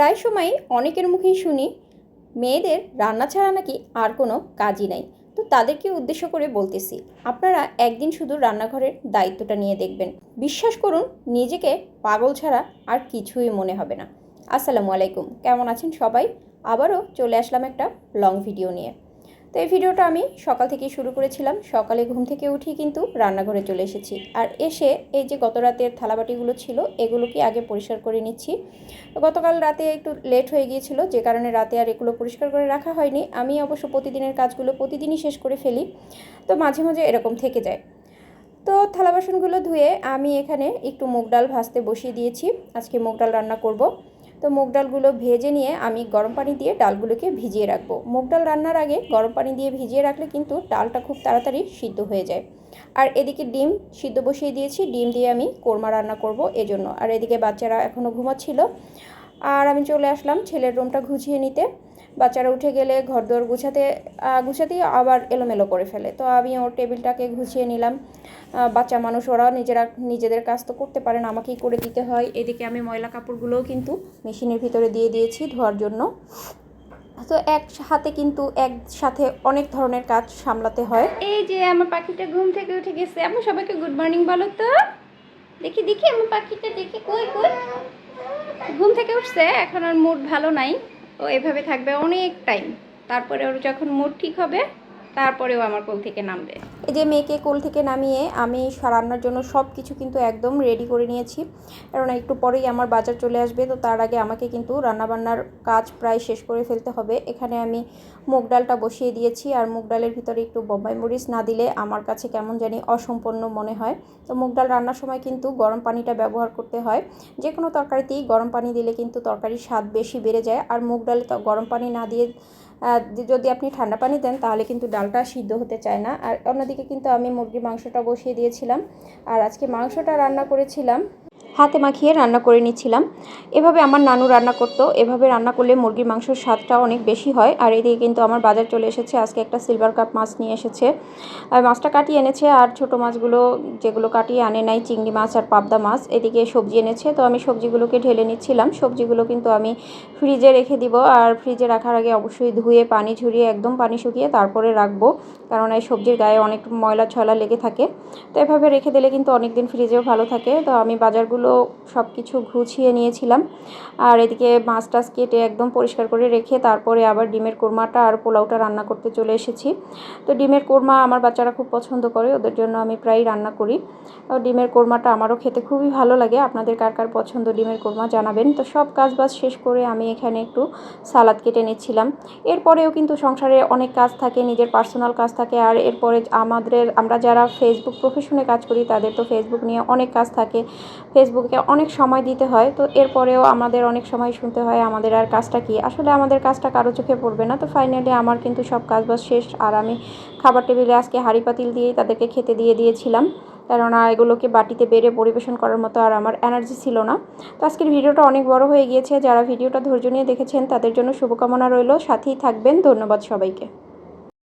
প্রায় সময়ই অনেকের মুখেই শুনি, মেয়েদের রান্না ছাড়া নাকি আর কোনো কাজই নাই। তো তাদেরকে উদ্দেশ্য করে বলতেছি, আপনারা একদিন শুধু রান্নাঘরের দায়িত্বটা নিয়ে দেখবেন। বিশ্বাস করুন, নিজেকে পাগল ছাড়া আর কিছুই মনে হবে না। আসসালামু আলাইকুম, কেমন আছেন সবাই? আবারও চলে আসলাম একটা লং ভিডিও নিয়ে। তো এই ভিডিওটা আমি সকাল থেকেই শুরু করেছিলাম। সকালে ঘুম থেকে উঠেই কিন্তু রান্নাঘরে চলে এসেছি। আর এসে এই যে গত রাতের থালাবাটিগুলো ছিল এগুলোকে আগে পরিষ্কার করে নিচ্ছি? গতকাল রাতে একটু লেট হয়ে গিয়েছিল, যে কারণে রাতে আর এগুলো পরিষ্কার করে রাখা হয়নি। আমি অবশ্য প্রতিদিনের কাজগুলো প্রতিদিনই শেষ করে ফেলি, তো মাঝে মাঝে এরকম থেকে যায়। তো থালা বাসনগুলো ধুয়ে আমি এখানে একটু মুগ ডাল ভাজতে বসিয়ে দিয়েছি। আজকে মুগ ডাল রান্না করব। তো মুগ ডালগুলো ভেজে নিয়ে আমি গরম পানি দিয়ে ডালগুলোকে ভিজিয়ে রাখব। মুগ ডাল রান্নার আগে গরম পানি দিয়ে ভিজিয়ে রাখলে কিন্তু ডালটা খুব তাড়াতাড়ি সিদ্ধ হয়ে যায়। আর এদিকে ডিম সিদ্ধ বসিয়ে দিয়েছি। ডিম দিয়ে আমি কোরমা রান্না করব এজন্য। আর এদিকে বাচ্চারা এখনও ঘুমাচ্ছিল। আর আমি চলে আসলাম ছেলের রুমটা ঘুছিয়ে নিতে। বাচ্চারা উঠে গেলে ঘর দোর গুছাতে গুছাতেই আবার এলোমেলো করে ফেলে। তো আমি ওর টেবিলটাকে গুছিয়ে নিলাম। বাচ্চা মানুষ ওরা নিজেরা, নিজেদের কাজ তো করতে পারে না, আমাকেই করে দিতে হয়। এদিকে আমি ময়লা কাপড়গুলোও কিন্তু মেশিনের ভিতরে দিয়ে দিয়েছি ধোয়ার জন্য। তো এক হাতে কিন্তু একসাথে অনেক ধরনের কাজ সামলাতে হয়। এই যে আমার পাখিটা ঘুম থেকে উঠে গেছে। আমার সবাইকে গুড মর্নিং বলো তো। দেখি দেখি আমার পাখিটা, দেখি, কই কই? ঘুম থেকে উঠছে, এখন আর মুড ভালো নাই। ও এভাবে থাকবে অনেক টাইম তারপরে ওর যখন মুড ঠিক হবে তারপরেও আমার কোল থেকে নামবে। এই যে মেয়েকে কোল থেকে নামিয়ে আমি রান্নার জন্য সব কিছু কিন্তু একদম রেডি করে নিয়েছি। কারণ একটু পরেই আমার বাজার চলে আসবে, তো তার আগে আমাকে কিন্তু রান্নাবান্নার কাজ প্রায় শেষ করে ফেলতে হবে। এখানে আমি মুগ ডালটা বসিয়ে দিয়েছি, আর মুগ ডালের ভিতরে একটু বোম্বাই মরিচ না দিলে আমার কাছে কেমন জানি অসম্পন্ন মনে হয়। তো মুগ ডাল রান্নার সময় কিন্তু গরম পানিটা ব্যবহার করতে হয়। যে কোনো তরকারিতেই গরম পানি দিলে কিন্তু তরকারির স্বাদ বেশি বেড়ে যায়, আর মুগ ডালে গরম পানি না দিয়ে যদি আপনি ঠান্ডা পানি দেন, তাহলে কিন্তু ডালটা সিদ্ধ হতে চায় না। আর অন্যদিকে কিন্তু আমি মুরগির মাংসটা বসিয়ে দিয়েছিলাম। আর আজকে মাংসটা রান্না করেছিলাম। হাতে মাখিয়ে রান্না করে নিচ্ছিলাম। এভাবে আমার নানু রান্না করতো। এভাবে রান্না করলে মুরগির মাংসর স্বাদটা অনেক বেশি হয়। আর এদিকে কিন্তু আমার বাজার চলে এসেছে। আজকে একটা সিলভার কাপ মাছ নিয়ে এসেছে। আর মাছটা কাটিয়ে এনেছে আর ছোট মাছগুলো যেগুলো কাটিয়ে আনে নাই, চিংড়ি মাছ আর পাবদা মাছ, এদিকে সবজি এনেছে। তো আমি সবজিগুলোকে ঢেলে নিচ্ছিলাম। সবজিগুলো কিন্তু আমি ফ্রিজে রেখে দিব। আর ফ্রিজে রাখার আগে অবশ্যই ধুয়ে, পানি ঝরিয়ে, একদম পানি শুকিয়ে তারপরে রাখব। কারণ এই সবজির গায়ে অনেক ময়লা ছয়লা লেগে থাকে। তো এভাবে রেখে দিলে কিন্তু অনেক দিন ফ্রিজেও ভালো থাকে। তো আমি বাজারগুলো সব কিছু গুছিয়ে নিয়েছিলাম। আর এদিকে মাছ টাছ কেটে একদম পরিষ্কার করে রেখে তারপরে আবার ডিমের কোরমাটা আর পোলাওটা রান্না করতে চলে এসেছি। তো ডিমের কোরমা আমার বাচ্চারা খুব পছন্দ করে, ওদের জন্য আমি প্রায় রান্না করি। ডিমের কোরমাটা আমারও খেতে খুবই ভালো লাগে, আপনাদের কার কার পছন্দ ডিমের কোরমা জানাবেন। তো সব কাজ বাজ শেষ করে আমি এখানে একটু সালাদ কেটে নিচ্ছিলাম। এরপরেও কিন্তু সংসারে অনেক কাজ থাকে, নিজের পার্সোনাল কাজ থাকে। আর এরপরে আমাদের, আমরা যারা ফেসবুক প্রফেশনে কাজ করি, তাদের তো ফেসবুক নিয়ে অনেক কাজ থাকে। ফেসবুকে অনেক সময় দিতে হয়, তো এরপরেও আমাদের অনেক সময় শুনতে হয় আমাদের আর কাজটা কি। আসলে আমাদের কাজটা কারও চোখে পড়বে না, তো ফাইনালি আমার কিন্তু সব কাজ বাজ শেষ। আর আমি খাবার টেবিলে আজকে হাঁড়ি পাতিল দিয়েই তাদেরকে খেতে দিয়ে দিয়েছিলাম, কেননা এগুলোকে বাটিতে বেড়ে পরিবেশন করার মতো আর আমার এনার্জি ছিল না। তো আজকের ভিডিওটা অনেক বড় হয়ে গিয়েছে, যারা ভিডিওটা ধৈর্য নিয়ে দেখেছেন তাদের জন্য শুভকামনা রইল। সাথেই থাকবেন, ধন্যবাদ সবাইকে।